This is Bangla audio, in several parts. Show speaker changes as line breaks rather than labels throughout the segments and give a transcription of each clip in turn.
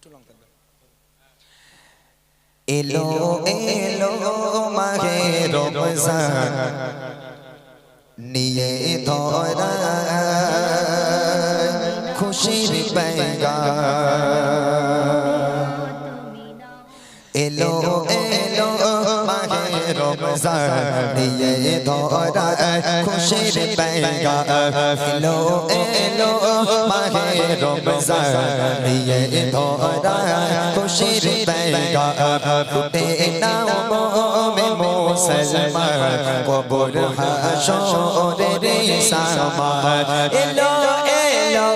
একটু লং থাকবে
এলো এলো মাহে রমজান নিয়ে ধরা খুশির পেগা এলো এলো রমজান নিয়ে ধরা খুশির পেগা এলো এলো মাহে রমজান নিয়ে ধরা খুশির পেগা ফুটে নাও মে মুসলমান কবর হাসরে সামান এলো এলো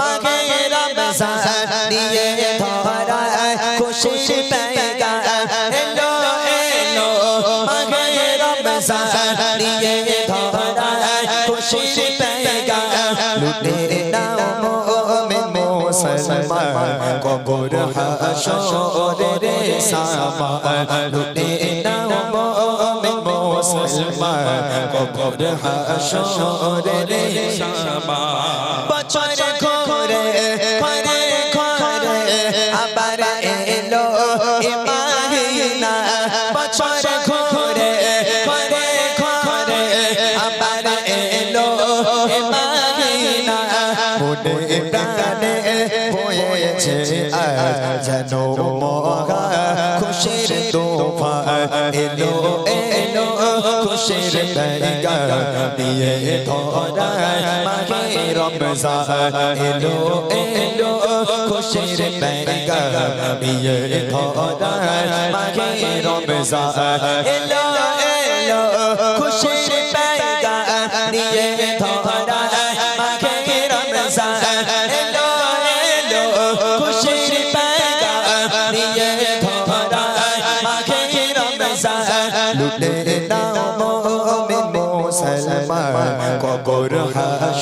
মাহে রমজান নিয়ে মুসলমান কবর হাসরে সামান লুটে নাও মে মুসলমান কবর হাসরে সামান প্রাণে হয়েছে আজ যেন মহা খুশির তোফা এলো এলো, খুশির বেগা দিয়ে ধরা মাহে রমজান। এলো এলো, খুশির বেগা দিয়ে ধরা মাহে রমজান। এলো এলো, খুশির বেগা দিয়ে ধরা মাহে রমজান।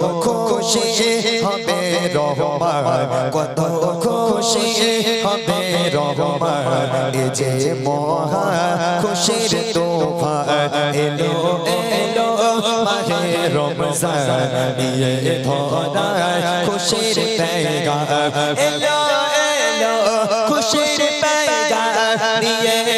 খুশি হবে রহমান? কত খুশি হবে রহমান? এ যে মহা খুশির তোফা এলো এলো, মাহে রমজান। নিয়ে ধরা খুশির পেগা। এলো এলো, খুশির পেগা। নিয়ে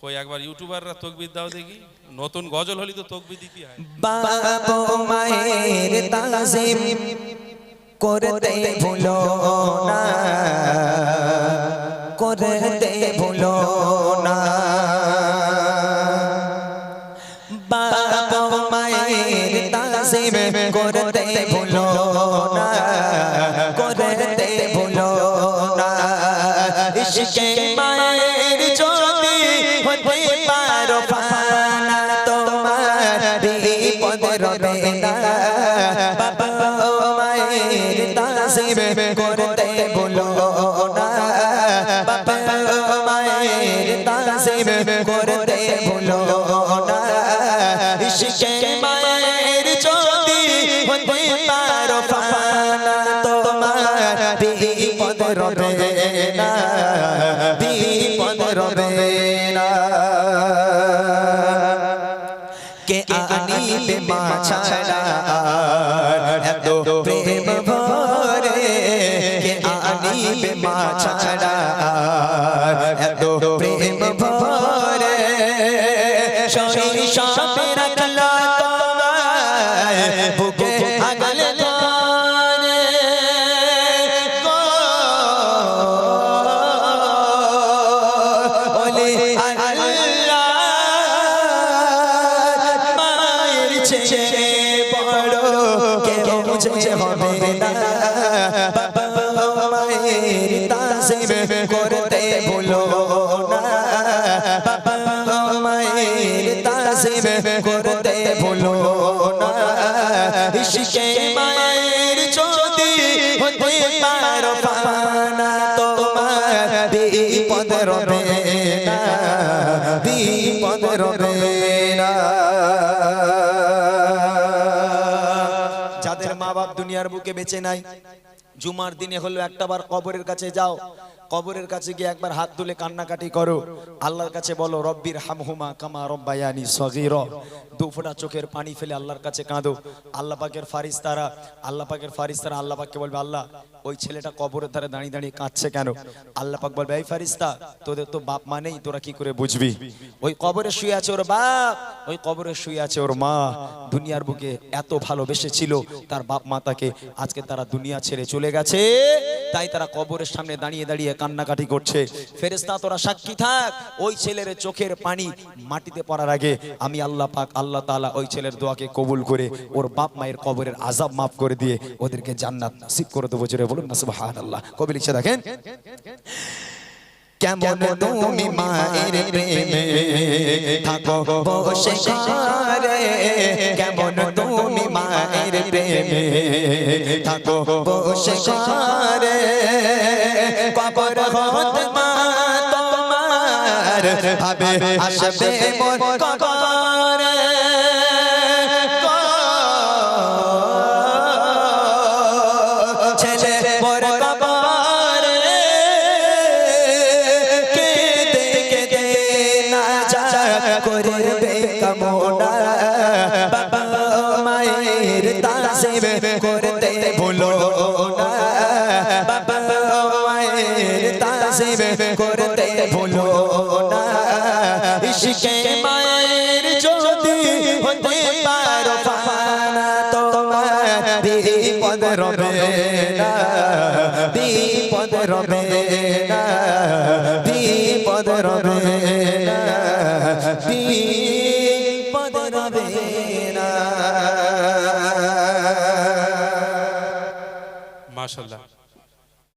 কই একবার ইউটিউবাররা তকবির দাও দেখি। নতুন গজল হলি তো তকবির দিতে হয়।
মায়ের তাজিম করতে ভুলো না। করতে ভুলো না। মায়ের তাজিম করতে মায়ের করতে ভুলো না ইশকে মায়ের জ্যোতি হতে পারো পানা তোমার বিপদ রবে না বিপদ রবে না কে আনিবে মা ছাড়া এত প্রেম ভরে কে আনিবে মা ছাড়া প্রেম ভরে শৈশবে রাখলা তোমায়, বুকে আগল ধরে ওলে আল্লাহ, মায়ের চেয়ে বড় কেউ বুঝে হবে না। যাদের মা বাপ দুনিয়ার বুকে বেঁচে নাই জুমার দিনে হলো একটাবার কবরের কাছে যাও। কবরের কাছে গিয়ে একবার হাত তুলে কান্নাকাটি করো। আল্লাহর কাছে বলো রব্বির হামহুমা কামা রব্বায়ানি সগীর। দু ফোঁটা চোখের পানি ফেলে আল্লাহর কাছে কাঁদো। আল্লাহ পাকের ফারিস্তারা, আল্লাহ পাকের ফারিস্তারা আল্লাহ পাককে বলবে, আল্লাহ, ওই ছেলেটা কবরের ধারে দাঁড়িয়ে দাঁড়িয়ে কাঁদছে কেন? আল্লাহ পাক বলবে, এই ফারিস্তা, তোদের তো বাপ মা নেই, তোরা কি করে বুঝবি? ওই কবরে শুয়ে আছে ওর বাপ, ওই কবরে শুয়ে আছে ওর মা। দুনিয়ার বুকে এত ভালোবেসে ছিল তার বাপ মা তাকে, আজকে তারা দুনিয়া ছেড়ে চলে গেছে। তাই তারা কবরের সামনে দাঁড়িয়ে দাঁড়িয়ে কান্নাকাটি করছে। ফেরেস্তা তোরা সাক্ষী থাক। ওই ছেলের চোখের পানি মাটিতে পড়ার আগে আমি আল্লাহ পাক আল্লাহ তাআলা ওই ছেলের দোয়াকে কবুল করে ওর বাপ মায়ের কবরের আজাব মাফ করে দিয়ে ওদেরকে জান্নাত নসিব করে দেবো। জোরে বলুন না সুবহানাল্লাহ। কবি লিখছে দেখেন। কেমন তুমি মায়ের প্রেমে থাকো বসে কেমন তুমি মায়ের প্রেমে থাকো বসে করে কবর হত মা তোমার হবে আসবে মোর কবরে মায়ের তাসিব করতে ভুলো না। ইশকে মায়ের যদি হতে পারো পানা তোমার। বিপদ রবে না। বিপদ রবে না। বিপদ রবে না।